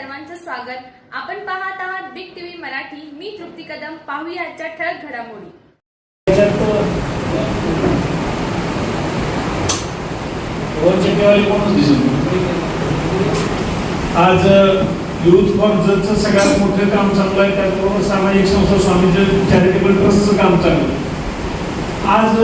सर्वांचं स्वागत. आपण पाहत आहात बिग टीव्ही मराठी. मी तृप्ती कदम. पाहूया आजच्या ठळक घडामोडी. आज युथ फॉर जजचं सगळ्यात मोठं काम चालू आहे त्याचबरोबर सामाजिक संस्था स्वामी चॅरिटेबल ट्रस्टचं काम चालू आहे आज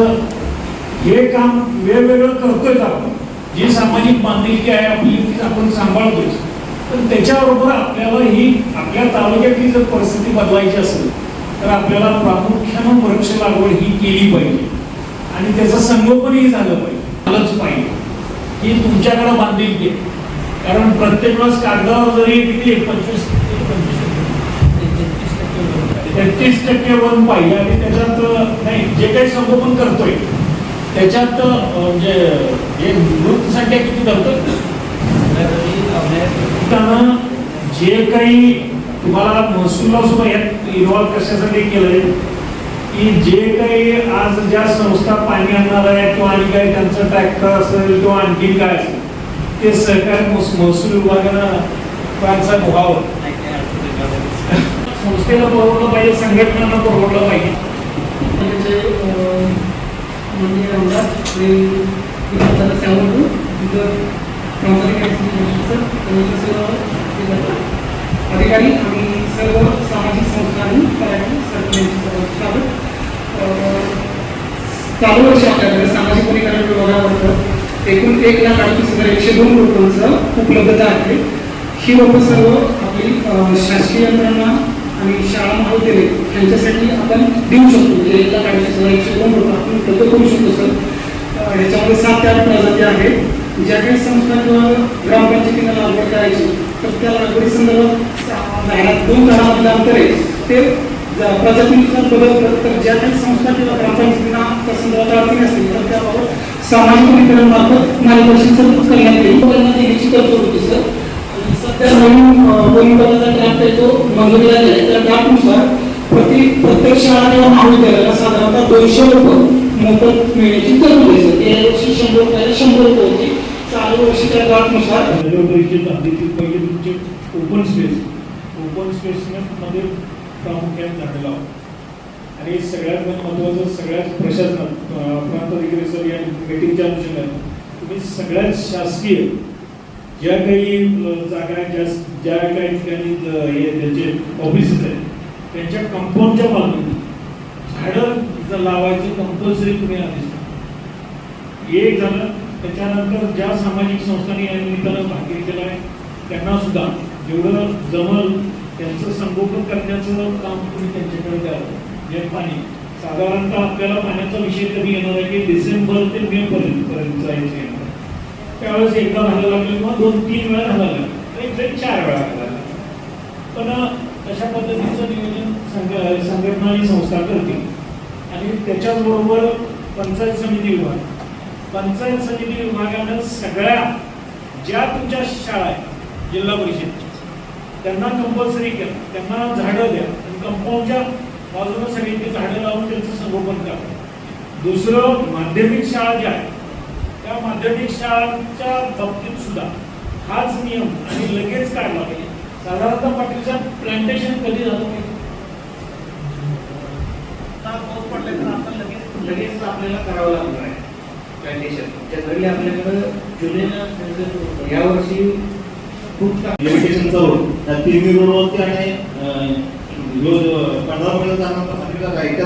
हे काम वेगवेगळं करतोय आपण. जी सामाजिक बांधिलकी आहे आपली ती आपण सांभाळतोय पण त्याच्याबरोबर आपल्याला ही आपल्या तालुक्यातली जर परिस्थिती बदलायची असेल तर आपल्याला प्रामुख्यानं वृक्ष लागवड ही केली पाहिजे. आणि त्याचं संगोपनही झालं पाहिजे. आलंच पाहिजे. ही तुमच्याकडे बांधिलकी आहे कारण प्रत्येक वेळेस कागदावर जरी किती पंचवीस तेहतीस टक्के वन पाहिजे. आणि त्याच्यात नाही जे काही संगोपन करतोय त्याच्यात म्हणजे हे मृत संख्या किती धरतोय? त्यानं जे काही तुम्हाला महसूलला सुद्धा यात इन्व्हॉल्व कशासाठी केलंय की जे काही आज ज्या संस्था पाणी आणणार आहे किंवा आणि काही त्यांचं ट्रॅक्टर असेल किंवा आणखी काय असेल ते सहकार महसूल विभागानं त्यांचा व्हावं संस्थेला परवडलं पाहिजे संघटनांना परवडलं पाहिजे. म्हणजे आणि अधिकारी आणि सर्व सामाजिक संस्था आणि सर्व स्वागत चालू वर्ष आपल्याकडे सामाजिक वनीकरण विभागामार्फत एकूण एक लाख अडतीस हजार एकशे दोन रुपयांचं उपलब्धता आहे ही रोपं सर्व आपली शासकीय यंत्रणा आणि शाळा महाविद्यालय यांच्यासाठी आपण देऊ शकतो म्हणजे एक लाख अडतीस हजार एकशे दोन रुपये आपण उपलब्ध करू शकतो सर. याच्यामध्ये ह्याच्यामध्ये सात ते आठ प्रजाती आहेत. ज्या काही संस्था किंवा ग्रामपंचायतीला लागवड करायची तर त्या लागवडी संदर्भात दोन झाडामधलं अंतर आहे. ते प्रजातीनुसार बदल करत तर ज्या काही संस्था किंवा ग्रामपंचायतींना त्या संदर्भात अडचणी असतील तर त्याबाबत सामाजिक वितरण मार्फत मार्गदर्शन करण्यात येईल. त्यांना देण्याची तरतूद होती सर. सध्या नवीन वनीकरणाचा ड्राफ्ट आहे तो मंजुरीला गेला आहे त्या ड्राफ्टनुसार प्रति प्रत्येक शाळा किंवा महाविद्यालयाला साधारणतः दोनशे रुपये मोफत मिळण्याची तरतूद आहे सर. गेल्या वर्षी शंभर रुपयाला शंभर रुपये होती चालू वर्षीच्या ड्राफ्टनुसार नगर पहिले तुमचे ओपन स्पेस ओपन स्पेसमध्ये प्रामुख्याने झाडं लावा आणि सगळ्यात महत्त्वाचं सगळ्यात प्रशासनात अं, प्रांताधिकारी सर या मीटिंगच्या अनुषंगाने तुम्ही सगळ्यात शासकीय ज्या काही जागा ज्या ज्या काही ठिकाणी हे ऑफिसेस आहेत त्यांच्या कंपाऊंडच्या बाजूने झाडं जर कंपल्सरी तुम्ही आदेश एक झालं त्याच्यानंतर ज्या सामाजिक संस्थांनी या निमित्तानं भाग घेतलेला आहे त्यांना सुद्धा जेवढं जमल त्यांचं संगोपन करण्याचं काम तुम्ही त्यांच्याकडे द्यावं जे पाणी साधारणतः आपल्याला पाण्याचा विषय कधी येणार आहे की डिसेंबर ते मे पर्यंत पर्यंतचा यायचं येणार त्यावेळेस एकदा घालायला लागलं किंवा दोन तीन वेळा घालायला लागलं एक चार वेळा घालायला लागला. पण अशा पद्धतीचं नियोजन संघ संघटना आणि संस्था करते. आणि त्याच्याचबरोबर पंचायत समिती विभाग. पंचायत समिती विभागानं सगळ्या ज्या तुमच्या शाळा आहेत जिल्हा परिषद त्यांना कंपल्सरी केलं. त्यांना झाडं द्या. आणि कंपाऊंडच्या बाजूला सगळ्यांची झाडं लावून त्यांचं संगोपन करा. दुसरं माध्यमिक शाळा ज्या आहेत त्या माध्यमिक शाळांच्या बाबतीत सुद्धा हाच नियम आणि लगेच काढला पाहिजे. साधारणतः पाटीलचं प्लांटेशन कधी झालं पाहिजे आता पाऊस पडल्यानंतर आपण लगेच लगेच आपल्याला करावं लागणार आहे. आपल्याकडं या वर्षी खूप लिमिटेशनचा रोड त्या तिन्ही रोडवरती आणि जो जो पंधरापर्यंत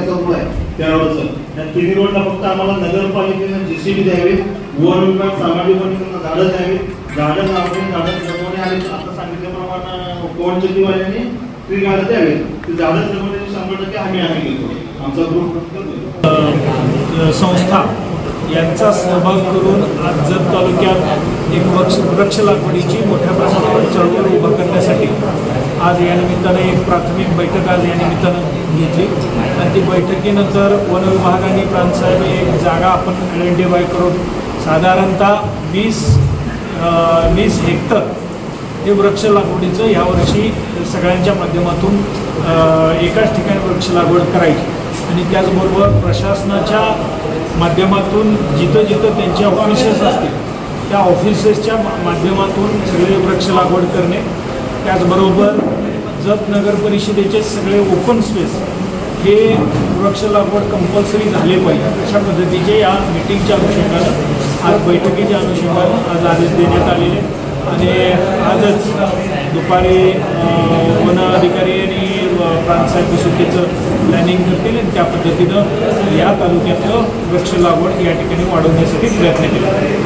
रोड आहे त्या रोडचं. त्या तिन्ही रोडला फक्त आम्हाला नगरपालिकेनं जेसीबी द्यावी वन विभाग सामाजिक वनीकरण झाडं द्यावी. झाडं लावणे झाडं जगवणे आणि आता सांगितल्याप्रमाणे कोण शेतीवाल्यांनी ती झाडं द्यावी. ती झाडं जगवण्याची शंभर टक्के आम्ही आम्ही घेतो. आमचा ग्रुप संस्था. यांचा सहभाग करून आज जत तालुक्यात एक वृक्ष वृक्ष लागवडीची मोठ्या प्रमाणावर चळवळ उभं करण्यासाठी आज या निमित्तानं एक प्राथमिक बैठक आज या निमित्तानं घेतली. आणि ती बैठकीनंतर वन विभाग आणि प्रांतसाहेब एक जागा आपण आयडेंटिफाय करून साधारणतः वीस वीस हेक्टर हे वृक्ष लागवडीचं यावर्षी सगळ्यांच्या माध्यमातून एकाच ठिकाणी वृक्ष लागवड करायची. आणि त्याचबरोबर प्रशासनाच्या माध्यमातून जिथं जिथं त्यांचे ऑफिसेस असतील त्या ऑफिसेसच्या मा- माध्यमातून सगळे वृक्ष लागवड करणे त्याचबरोबर जत नगर परिषदेचे सगळे ओपन स्पेस हे वृक्ष लागवड कंपल्सरी झाले पाहिजे. अशा पद्धतीचे या मिटिंगच्या अनुषंगानं आज बैठकीच्या अनुषंगानं आज आदेश देण्यात आलेले आणि आजच दुपारी वन अधिकारी आणि प्रांतसाहेब सुट्टीचं प्लॅनिंग करतील आणि त्या पद्धतीनं या तालुक्यातलं वृक्ष लागवड या ठिकाणी वाढवण्यासाठी प्रयत्न केला.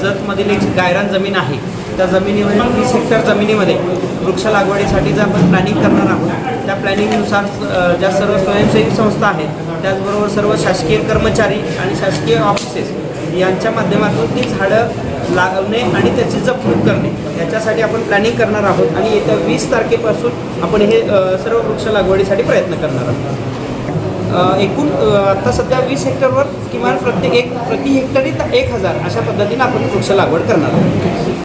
जतमधील एक गायरान जमीन आहे त्या जमिनीमध्ये तीस हेक्टर जमिनीमध्ये वृक्ष लागवडीसाठी जर आपण प्लॅनिंग करणार आहोत त्या प्लॅनिंगनुसार ज्या सर्व स्वयंसेवी संस्था आहेत त्याचबरोबर सर्व शासकीय कर्मचारी आणि शासकीय ऑफिसेस यांच्या माध्यमातून ती झाडं लागवणे आणि त्याची जपणूक करणे. याच्यासाठी आपण प्लॅनिंग करणार आहोत आणि येत्या वीस तारखेपासून आपण हे सर्व वृक्ष लागवडीसाठी प्रयत्न करणार आहोत. एकूण आत्ता सध्या वीस हेक्टरवर किमान प्रत्येक एक प्रति हेक्टरी एक हजार अशा पद्धतीने आपण वृक्ष लागवड करणार आहोत.